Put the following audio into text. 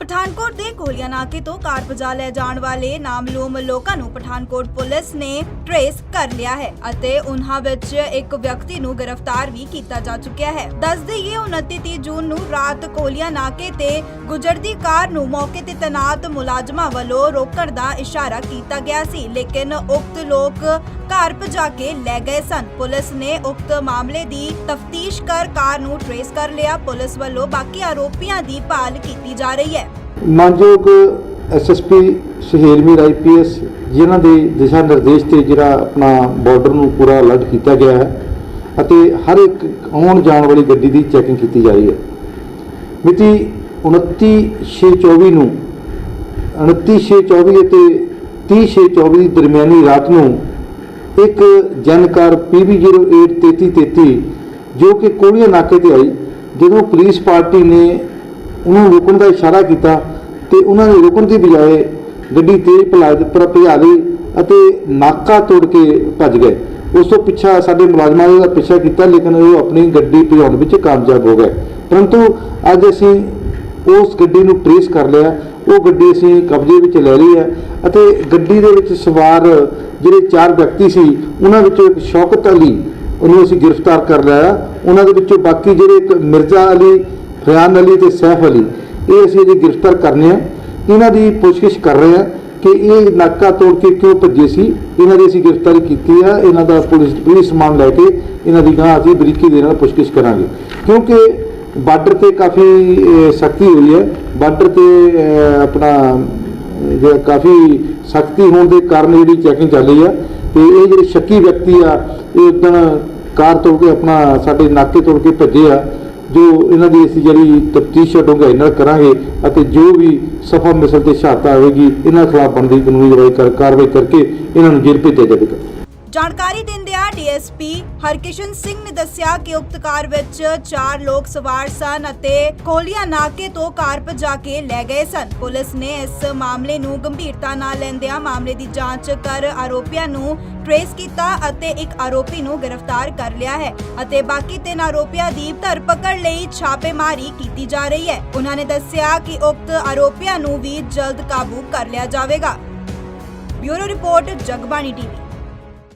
ਪਠਾਨਕੋਟ ਦੇ ਕੋਲੀਆ ਨਾਕੇ ਤੋਂ ਕਾਰ ਪਜਾ ਲੈ ਜਾਣ ਵਾਲੇ ਨਾਮਲੂਮ ਲੋਕਾਂ ਨੂੰ ਪਠਾਨਕੋਟ ਪੁਲਿਸ ਨੇ ਟ੍ਰੇਸ ਕਰ ਲਿਆ ਹੈ ਅਤੇ ਉਹਨਾਂ ਵਿੱਚ ਇੱਕ ਵਿਅਕਤੀ ਨੂੰ ਗ੍ਰਿਫਤਾਰ ਵੀ ਕੀਤਾ ਜਾ ਚੁੱਕਿਆ ਹੈ। ਦੱਸ ਦਈਏ 29 ਜੂਨ ਨੂੰ ਰਾਤ ਕੋਲੀਆ ਨਾਕੇ ਤੇ ਗੁਜਰਦੀ ਕਾਰ ਨੂੰ ਮੌਕੇ ਤੇ ਤੈਨਾਤ ਮੁਲਾਜ਼ਮਾਂ ਵੱਲੋਂ ਰੋਕਣ ਦਾ ਇਸ਼ਾਰਾ ਕੀਤਾ ਗਿਆ ਸੀ, ਲੇਕਿਨ ਉਕਤ ਲੋਕ ਕਾਰ ਪਜਾ ਕੇ ਲੈ ਗਏ ਸਨ। ਪੁਲਿਸ ਨੇ ਉਕਤ ਮਾਮਲੇ ਦੀ ਤਫਤੀਸ਼ ਕਰ ਕਾਰ ਨੂੰ ਟ੍ਰੇਸ ਕਰ ਲਿਆ। ਪੁਲਿਸ ਵੱਲੋਂ ਬਾਕੀ ਆਰੋਪੀਆਂ ਦੀ ਭਾਲ ਕੀਤੀ ਜਾ ਰਹੀ ਹੈ। ਮਾਨਯੋਗ ਐਸਐਸਪੀ ਸੁਹੇਲ ਮੀਰ ਆਈਪੀਐਸ ਜਿਨ੍ਹਾਂ ਦੇ ਦਿਸ਼ਾ ਨਿਰਦੇਸ਼ ਤੇ ਜਿਹੜਾ ਆਪਣਾ ਬਾਰਡਰ ਨੂੰ ਪੂਰਾ ਅਲਰਟ ਕੀਤਾ ਗਿਆ ਹੈ ਅਤੇ ਹਰ ਇੱਕ ਆਉਣ ਜਾਣ ਵਾਲੀ ਗੱਡੀ ਦੀ ਚੈਕਿੰਗ ਕੀਤੀ ਜਾ ਰਹੀ ਹੈ। ਮਿਤੀ 29/6/24 ਨੂੰ 29/6/24 ਅਤੇ 30/6/24 ਦੀ ਦਰਮਿਆਨੀ ਰਾਤ ਨੂੰ ਇੱਕ ਜਨਕਾਰ PB083333 ਜੋ ਕਿ ਕੋਲੀਆ ਨਾਕੇ ਤੇ ਆਈ, ਜਦੋਂ ਪੁਲਿਸ ਪਾਰਟੀ ਨੇ ਉਹਨਾਂ ਨੂੰ ਰੁਕਣ ਦਾ ਇਸ਼ਾਰਾ ਕੀਤਾ ਤੇ ਉਹਨਾਂ ਨੇ ਰੁਕਣ ਦੀ ਬਜਾਏ ਗੱਡੀ ਤੇਜ਼ ਭਲਾ ਪਰ ਭਜਾ ਲਈ ਅਤੇ ਨਾਕਾ ਤੋੜ ਕੇ ਭੱਜ ਗਏ। ਉਸ ਤੋਂ ਪਿੱਛਾ ਸਾਡੇ ਮੁਲਾਜ਼ਮਾਂ ਨੇ ਉਹਦਾ ਪਿੱਛਾ ਕੀਤਾ, ਲੇਕਿਨ ਉਹ ਆਪਣੀ ਗੱਡੀ ਭਜਾਉਣ ਵਿੱਚ ਕਾਮਯਾਬ ਹੋ ਗਏ। ਪਰੰਤੂ ਅੱਜ ਅਸੀਂ ਉਸ ਗੱਡੀ ਨੂੰ ਟ੍ਰੇਸ ਕਰ ਲਿਆ। ਉਹ ਗੱਡੀ ਅਸੀਂ ਕਬਜ਼ੇ ਵਿੱਚ ਲੈ ਲਈ ਹੈ ਅਤੇ ਗੱਡੀ ਦੇ ਵਿੱਚ ਸਵਾਰ ਜਿਹੜੇ ਚਾਰ ਵਿਅਕਤੀ ਸੀ, ਉਹਨਾਂ ਵਿੱਚੋਂ ਇੱਕ ਸ਼ੌਕਤ ਅਲੀ, ਉਹਨੂੰ ਅਸੀਂ ਗ੍ਰਿਫਤਾਰ ਕਰ ਲਿਆ। ਉਹਨਾਂ ਦੇ ਵਿੱਚੋਂ ਬਾਕੀ ਜਿਹੜੇ ਇੱਕ ਮਿਰਜ਼ਾ ਅਲੀ ਰਿਆਨ ਅਲੀ ਤੇ ਸੈਫ ਅਲੀ, ਇਹ ਅਸੀਂ ਅਜੇ ਗ੍ਰਿਫਤਾਰ ਕਰਨੇ ਆ। ਇਹਨਾਂ ਦੀ ਪੁੱਛਗਿੱਛ ਕਰ ਰਹੇ ਆ ਕਿ ਇਹ ਨਾਕਾ ਤੋੜ ਕੇ ਕਿਉਂ ਭੱਜੇ ਸੀ? ਇਹਨਾਂ ਦੀ ਅਸੀਂ ਗ੍ਰਿਫਤਾਰੀ ਕੀਤੀ ਆ। ਇਹਨਾਂ ਦਾ ਪੁਲਿਸ ਪੁਲਿਸ ਸਮਾਨ ਲੈ ਕੇ ਇਹਨਾਂ ਦੀ ਗਾਂ ਅਸੀਂ ਬਰੀਕੀ ਦੇ ਨਾਲ ਪੁੱਛਗਿੱਛ ਕਰਾਂਗੇ। ਕਿਉਂਕਿ ਬਾਰਡਰ ਤੇ ਕਾਫੀ ਸਖਤੀ ਹੋਈ ਹੈ। ਬਾਰਡਰ ਤੇ ਆਪਣਾ ਜਿਹੜਾ ਕਾਫੀ ਸਖਤੀ ਹੋਣ ਦੇ ਕਾਰਨ ਜਿਹੜੀ ਚੈਕਿੰਗ ਚੱਲ ਰਹੀ ਆ। ਤੇ ਇਹ ਜਿਹੜੇ ਸ਼ੱਕੀ ਵਿਅਕਤੀ ਆ, ਇਹ ਉਦੋਂ ਕਾਰ ਤੋੜ ਕੇ ਆਪਣਾ ਸਾਡੇ ਨਾਕੇ ਤੋੜ ਕੇ ਭੱਜੇ ਆ। ਜੋ ਇਹਨਾਂ ਦੀ ਅਸੀਂ ਜਿਹੜੀ ਤਫਤੀਸ਼ ਡੂੰਘਾਈ ਨਾਲ ਕਰਾਂਗੇ ਅਤੇ ਜੋ ਵੀ ਸਫਾ ਮਿਸਲ ਤੇ ਸ਼ਹਾਦਤ ਆਵੇਗੀ, ਇਹਨਾਂ ਖਿਲਾਫ ਬਣਦੀ ਕਾਨੂੰਨੀ ਕਾਰਵਾਈ ਕਰਕੇ ਇਹਨਾਂ ਨੂੰ ਜੇਲ੍ਹ ਭੇਜਿਆ ਜਾਵੇਗਾ। ਜਾਣਕਾਰੀ ਦਿੰਦਿਆਂ ਡੀਐਸਪੀ ਹਰਕਿਸ਼ਨ ਸਿੰਘ ਨੇ ਦੱਸਿਆ ਕਿ ਉਕਤ ਕਾਰ ਵਿੱਚ ਚਾਰ ਲੋਕ ਸਵਾਰ ਸਨ ਅਤੇ ਕੋਲੀਆ ਨਾਕੇ ਤੋਂ ਕਾਰ ਭਜਾ ਕੇ ਲੈ ਗਏ ਸਨ। ਪੁਲਿਸ ਨੇ ਇਸ ਮਾਮਲੇ ਨੂੰ ਗੰਭੀਰਤਾ ਨਾਲ ਲੈਂਦਿਆਂ ਮਾਮਲੇ ਦੀ ਜਾਂਚ ਕਰ ਆਰੋਪੀਆਂ ਨੂੰ ਟ੍ਰੇਸ ਕੀਤਾ ਅਤੇ ਇੱਕ ਆਰੋਪੀ ਨੂੰ ਗ੍ਰਿਫਤਾਰ ਕਰ ਲਿਆ ਹੈ ਅਤੇ ਬਾਕੀ ਤਿੰਨ ਆਰੋਪੀਆਂ ਦੀ ਧਰਪਕੜ ਲਈ ਛਾਪੇਮਾਰੀ ਕੀਤੀ ਜਾ ਰਹੀ ਹੈ। ਉਹਨਾਂ ਨੇ ਦੱਸਿਆ ਕਿ ਉਕਤ ਆਰੋਪੀਆਂ ਨੂੰ ਵੀ ਜਲਦ ਕਾਬੂ ਕਰ ਲਿਆ ਜਾਵੇਗਾ। Bureau report, Jagbani TV.